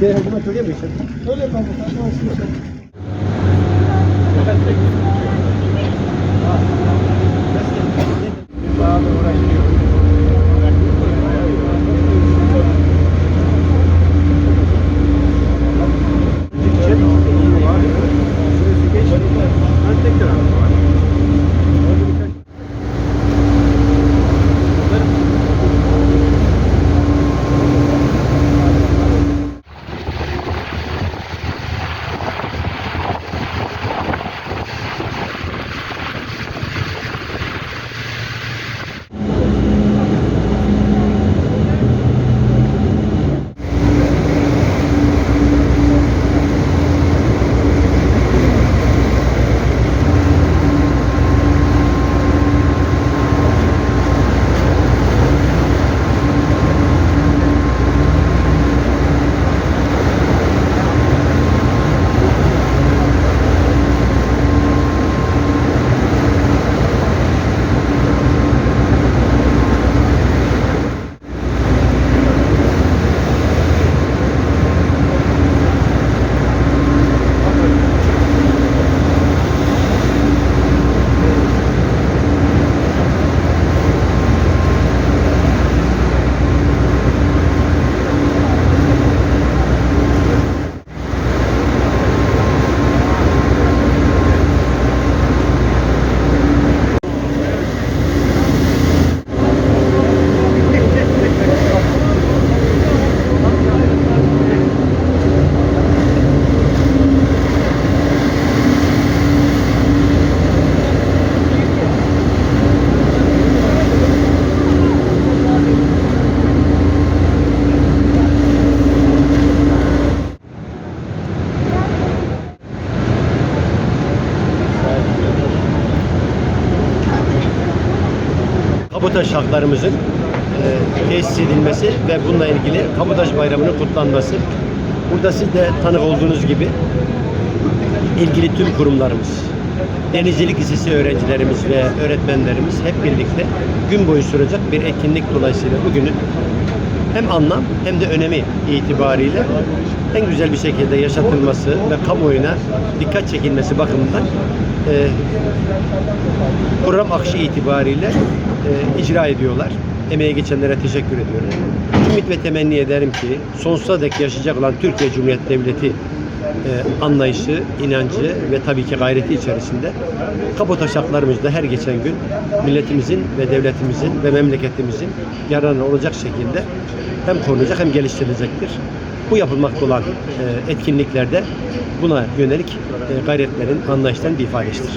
Diğer hükümet öyle mi? Öyle kanka. Bağlı Kabotaj haklarımızın e, tesis edilmesi ve bununla ilgili Kabotaj Bayramı'nın kutlanması. Burada siz de tanık olduğunuz gibi ilgili tüm kurumlarımız, Denizcilik Lisesi öğrencilerimiz ve öğretmenlerimiz hep birlikte gün boyu sürecek bir etkinlik dolayısıyla bugünün hem anlam hem de önemi itibariyle en güzel bir şekilde yaşatılması ve kamuoyuna dikkat çekilmesi bakımından e, program akışı itibariyle e, icra ediyorlar. Emeğe geçenlere teşekkür ediyorum. Ümit ve temenni ederim ki sonsuza dek yaşayacak olan Türkiye Cumhuriyeti Devleti e, anlayışı, inancı ve tabii ki gayreti içerisinde kabotaj haklarımızda her geçen gün milletimizin ve devletimizin ve memleketimizin yararına olacak şekilde hem korunacak hem geliştirilecektir. Bu yapılmakta olan e, etkinliklerde buna yönelik e, gayretlerin, anlayışların bir ifadesidir.